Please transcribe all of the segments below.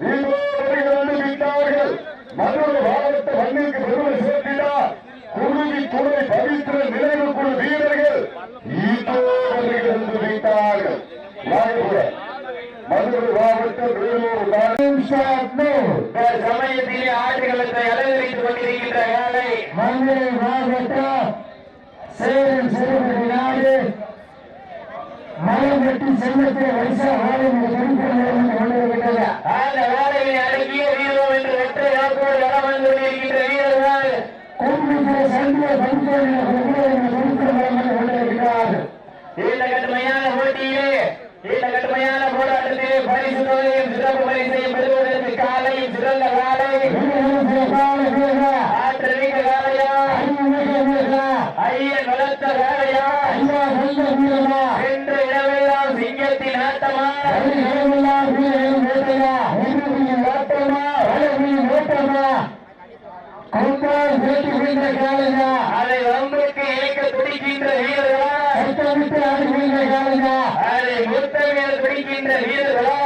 வருகிறது விட்டார்கள் மதுரை மாவட்ட மண்ணிற்கு பெருமை சேர்த்தினார். குருவி துணை பவித்திர நினைவு குழு வீரர்கள் இதோ வருகிறது விட்டார்கள். வாய்ப்புற மதுரை மாவட்டம் வேலூர் இந்த சமயத்திலே ஆடுகளத்தை அலங்கரித்துக் கொண்டிருக்கின்ற காலை. மதுரை மாவட்டம் சேலம் சிறுபடி நாடு. மலம் வெட்டி செல்லத்தை வரிசா வீரர்களா அதை முத்தமிழ துடிக்கின்ற வீரர்களா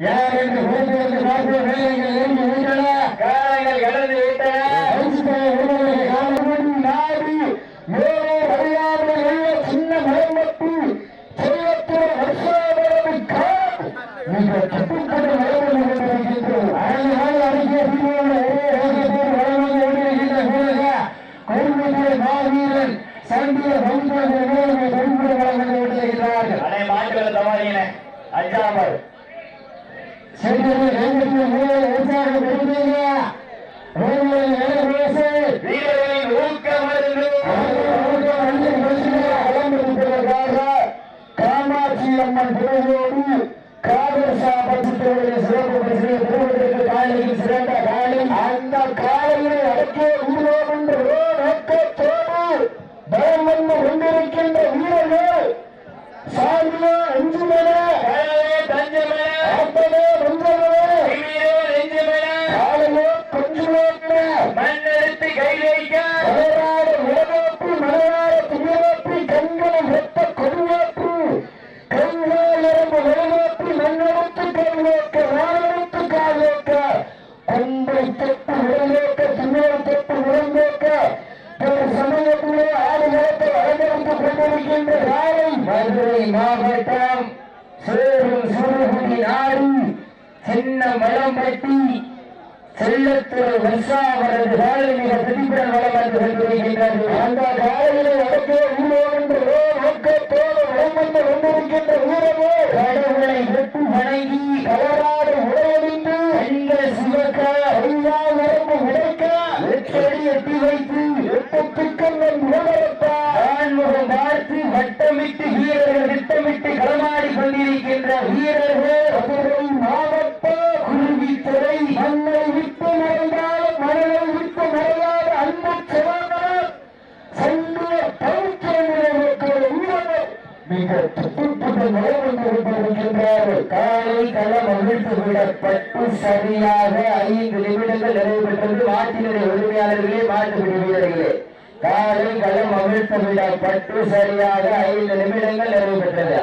யார் என்று பொறுத்திருந்து பார்ப்போம் வேலைகள் அம்மன் பிறகோடு காதல் சாபத்துடைய நாடு சின்ன மலம் மலம்பட்டி செல்லத்துறை வர்ஷாவரது காலை மிக பிரதிபலன் வளம் வந்து கொண்டிருக்கின்றது அந்த காலையிலே அடக்கிய உருவாகின்றதோ என்று நோக்கத்தோடு வளம் கொண்டிருக்கின்ற ஊரமோ கடவுளை வெட்டு வணங்கி கலராடு உடையடிந்து கண்கள் சிவக்க அறிவா உடம்பு உடைக்க வெற்றடி எட்டி வைத்து எட்டு திக்கங்கள் உணவரப்ப ஆண்முகம் பார்த்து வட்டமிட்டு வீரர்கள் திட்டமிட்டு களமாடி கொண்டிருக்கின்ற வீரர்கள் பத்து சரியாக ஐந்து நிமிடங்கள் நிறைவேற்றது மாட்டினுடைய உரிமையாளர்களே மாட்டுப்பிடி வீரர்களே காலை களம் அவிழ்த்து விடப்பட்டு சரியாக ஐந்து நிமிடங்கள் நிறைவு பெற்றது.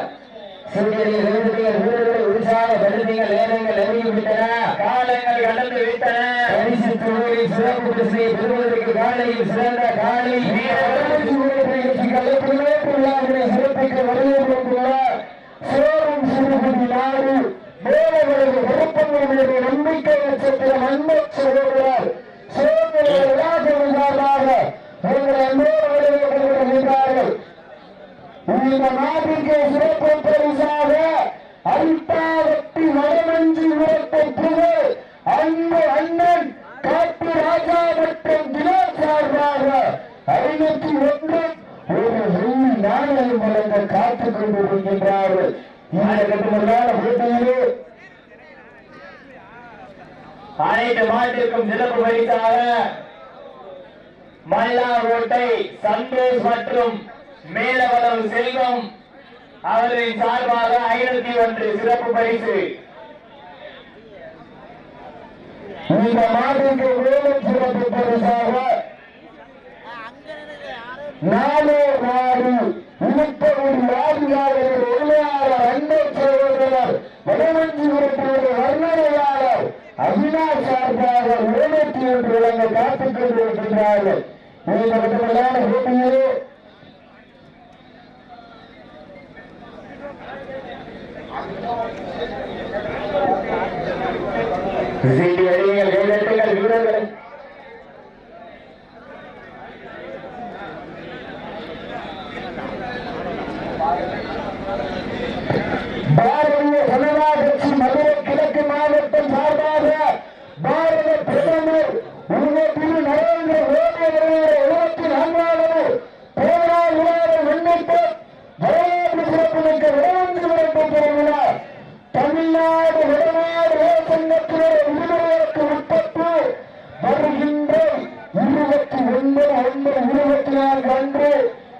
விருதுகள் வீரர்களை உற்சாக படுத்திகள் நேரங்கள் நெருங்கிவிட்டன. காலங்கள் கடந்து விட்டன. பரிசு தொழிலில் சிறப்பு பரிசை பெறுவதற்கு காலையில் சிறந்த காலை வரவேற்புள்ள சேரும் சிறுகுடி நாடு மேலவரது விருப்பங்களுடைய நம்பிக்கை நட்சத்திரம் அன்பை சகோதரர் சோதனை விழாக்களுக்காக உங்களை அன்போடு வரவேற்கிறார்கள் இந்த நாட்டிற்கு சிறப்பு பரிசாக அல்பாவட்டி வடமஞ்சி உரத்தை புகழ் அன்பு அண்ணன் காட்டு ராஜா மற்றும் தினோத் சார்பாக ஐநூத்தி ஒன்று ஒரு வெள்ளி நாளை வழங்க காத்துக் கொண்டிருக்கின்றார்கள். இந்த கட்டுமல்லாத போட்டியிலே அனைத்து மாட்டிற்கும் சிறப்பு பரிசாக மல்லாரோட்டை சந்தோஷ் மற்றும் மேலவளவு செல்வம் அவர்களின் சார்பாக ஐநூத்தி ஒன்று சிறப்பு பரிசு இந்த நாட்டிற்கு மேலும் சிறப்பு பரிசாக நாளே நாடு இருப்பவரின் ஆதியாளர்கள் உண்மையாளர் வடமஞ்சி உறுப்பினர் வர்ணனையாளர் அவினாஷ் சார்பாக இருநூத்தி ஒன்று வழங்க காத்துக் கொண்டிருக்கின்றார்கள். இந்த மட்டுமல்லாத போட்டியிலே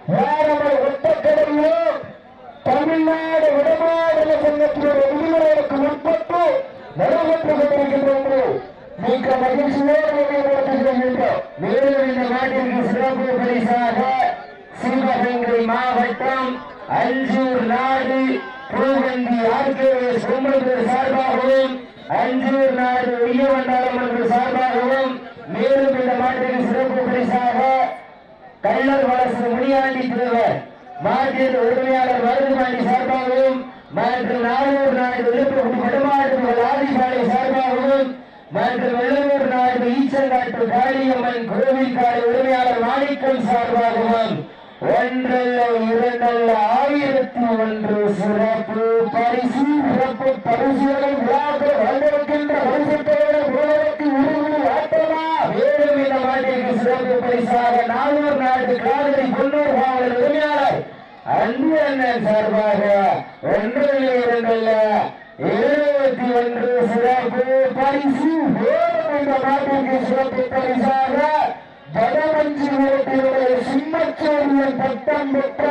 ஒட்டக்கடையிலோ தமிழ்நாடு வடமாநில சங்கத்தினுடைய விதிமுறைகளுக்கு உட்பட்டு நடைபெற்றுக் கொண்டிருக்கின்றோம் மிக்க மகிழ்ச்சியோடு நினைவுபடுத்துகின்றோம் மேலும் இந்த நாட்டிற்கு சிறப்பு பரிசாக சிவகங்கை மாவட்டம் அஞ்சூர் நாடு பூவந்தி ஆர்கே சோமந்தர் சார்பாகவும் அஞ்சூர் நாடு உய்யவண்டாளம் என்ற சார்பாக மேலும் இந்த நாட்டிற்கு சிறப்பு பரிசாக கள்ளர் வளர்ச்சி முனியாண்டி திருவர் மாற்றின் உரிமையாளர் மருதுமாண்டி சார்பாகவும் மற்றும் நாகூர் நாடு விழுப்புரம் வடமாடு ஆதிசாலை சார்பாகவும் மற்றும் வெள்ளூர் நாடு ஈச்சங்காட்டு காளியம்மன் கோவில் காலை உரிமையாளர் மாணிக்கம் சார்பாகவும் ஒன்றல்ல இரண்டல்ல ஆயிரத்தி ஒன்று சிறப்பு பரிசு சிறப்பு பரிசுகளை விழாக்கள் வந்திருக்கின்ற பரிசுத்தோடு உலகத்து உருவு ஆட்டமா மேலும் இந்த மாட்டிற்கு சிறப்பு பரிசாக நானூறு நாட்டு காவிரி குன்னூர் மாவட்ட உரிமையாளர் அன்பு அண்ணன் சார்பாக ஒன்று இரண்டல்ல இருபத்தி ஒன்று சிறப்பு பரிசு. இந்த நாட்டிற்கு சிறப்பு பரிசாக வடமஞ்சி ஓட்டியுடைய சிம்மச்சேரியன் பட்டம் பெற்ற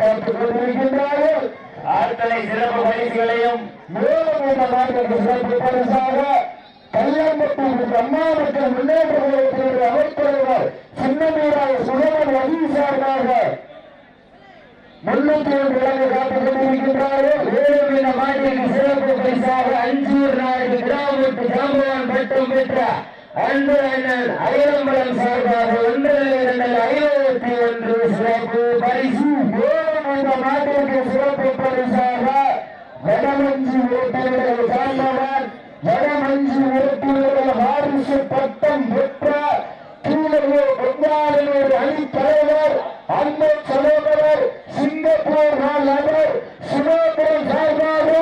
காத்துக் கொண்டிருக்கின்றார்கள் சிறப்பு பரிசுகளையும் மேலும் இந்த நாட்டிற்கு சிறப்பு பரிசாக கல்யாணப்பட்டி அம்மா மக்கள் முன்னேற்ற கழகத்தினுடைய அமைச்சர்கள் சின்னமீராய சுகமன் வகி சார்பாக முன்னூத்தி ஒன்று வழங்க காத்துக் கொண்டிருக்கின்றார்கள் மேலும் இந்த மாட்டிற்கு சிறப்பு பரிசாக அஞ்சூர் நாடு கிராமத்து ஜாம்பவான் பட்டம் பெற்ற அன்பு அண்ணன் அயலம்பலம் சார்பாக ஒன்றில் இரண்டில் ஐம்பத்தி ஒன்று சிறப்பு பரிசு. மேலும் இந்த நாட்டிற்கு சிறப்பு பரிசாக வடமஞ்சி ஓட்டுநர்கள் சார்ந்தவர் வடமஞ்சி ஓட்டுநர்கள் வாரிசு பட்டம் பெற்ற கீழே பெங்காலினூர் அணி தலைவர் அன்பு சகோதரர் சிங்கப்பூர் நபர் சுமேந்திரன் சார்பாக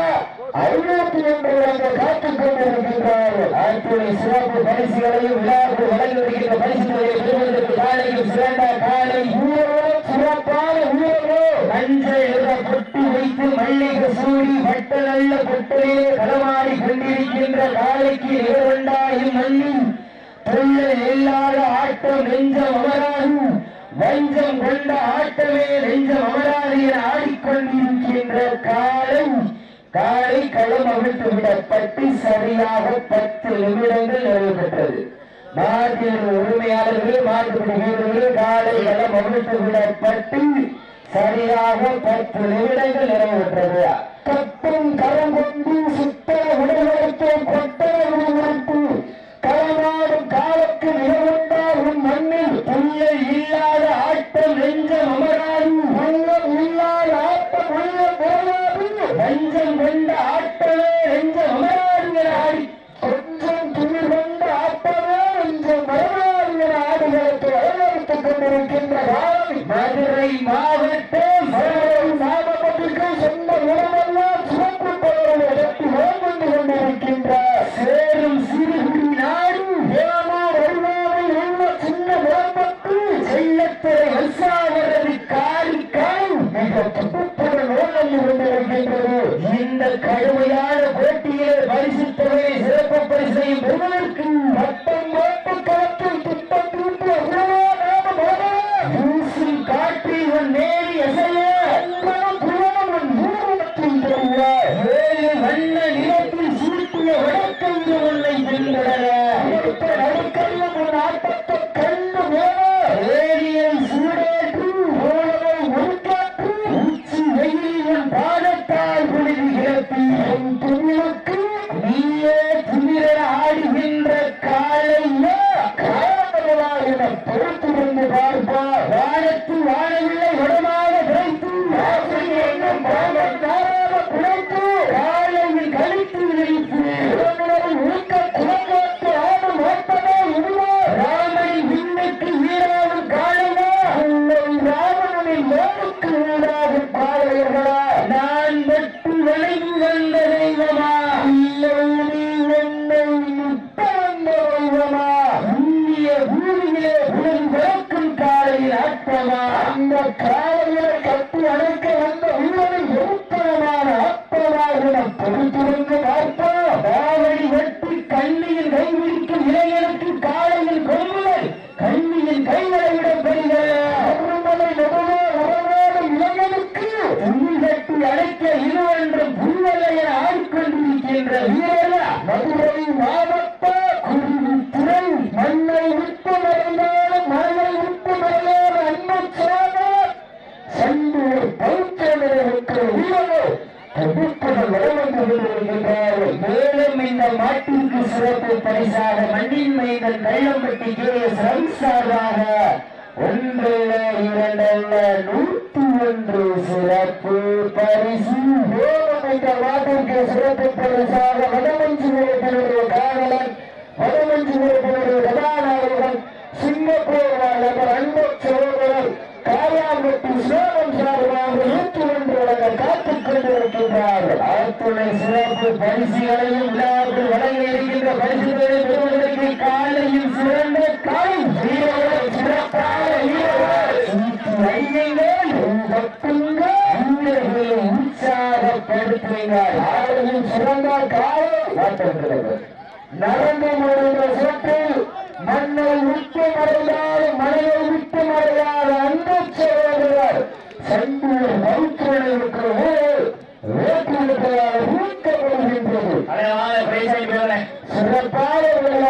ஐநூத்தி ஒன்று வழங்க காத்துக் கொண்டிருக்கின்றார்கள் அத்துறை சிறப்பு பரிசுகளையும் விழாவுக்கு வழங்கி வருகின்ற பரிசுகளை பெறுவதற்கு காலையில் சிறந்த காலை சிறப்பான பொட்டு வைத்து மல்லிகை சூடி வட்ட நல்ல பொட்டலிலே களமாடி கொண்டிருக்கின்ற காலைக்கு நிகழ்ந்தாயும் மண்ணில் தொழில் இல்லாத ஆட்டம் நெஞ்சம் அமராது. வஞ்சம் கொண்ட ஆட்டமே நெஞ்சம் அமராது என ஆடிக்கொண்டிருக்கின்ற காலை. காலை களம் அவிழ்த்து விடப்பட்டு சரியாக பத்து நிமிடங்கள் நிறைவு பெற்றது. மாட்டின் உரிமையாளர்கள் மாட்டுப்பிடி வீரர்கள் காலை களம் அவிழ்த்து விடப்பட்டு சரியாக பத்து நிமிடங்கள் நிறைவேற்றது. கப்பும் கட்டும் கரம் கொண்டு சுத்தர மதுரை ஆத்மமாக பொறுத்திருந்து பார்ப்போம் காவடி வெட்டி கண்ணியின் கைவிடிக்கும் இளைஞனுக்கு காலையில் கொம்புகள் கண்ணியின் கைகளை விட பெறுகிறது அருமலை நடுவே உறவாடும் இளைஞனுக்கு துணி கட்டி அடைக்க இதுவென்று புல்வலையில் ஆடிக்கொண்டிருக்கின்ற வீரரா மதுரை மாவட்ட குருத்துறை மண்ணை விட்டு மறைந்தாலும் மண்ணை விட்டு மறையாத அன்பு சோழர் சந்தூர் பௌத்தர்களுக்கு வீரர்கள் தடுப்புகள் வளர்ந்து கொண்டிருக்கின்றார்கள் மேலும் இந்த மாட்டிற்கு சிறப்பு பரிசாக மண்ணின் மைந்தன் கள்ளம்பட்டி கேஎஸ் ரவி சார்பாக ஒன்று இரண்டல்ல நூற்றி ஒன்று சிறப்பு பரிசு. இந்த நாட்டிற்கு சிறப்பு பரிசாக வடமஞ்சி நிலையத்தினுடைய காவலன் வடமஞ்சி நிலையத்தினுடைய கதாநாயகன் சிங்கப்பூர் நபர் அன்பு சோதரர் காயாம்பட்டி சேவம் சார்பாக நூற்றி ஒன்று வழங்க காத்துக் கொண்டிருக்கின்றார்கள் அத்துணை சிறப்பு பரிசுகளையும் பரிசு பெறும் பெறுவதற்கு காலையில் சிறந்த கலை சிறப்பான உற்சாகப்படுத்துவீர்கள் அவர்களின் சிறந்த காலை நடந்து முடிந்த சொத்தில் மண்ணை விட்டு மறைந்தால் மனையை விட்டு மறையாத அன்பு சகோதரர் செந்தூர் மருத்துவமனை சிறப்பாக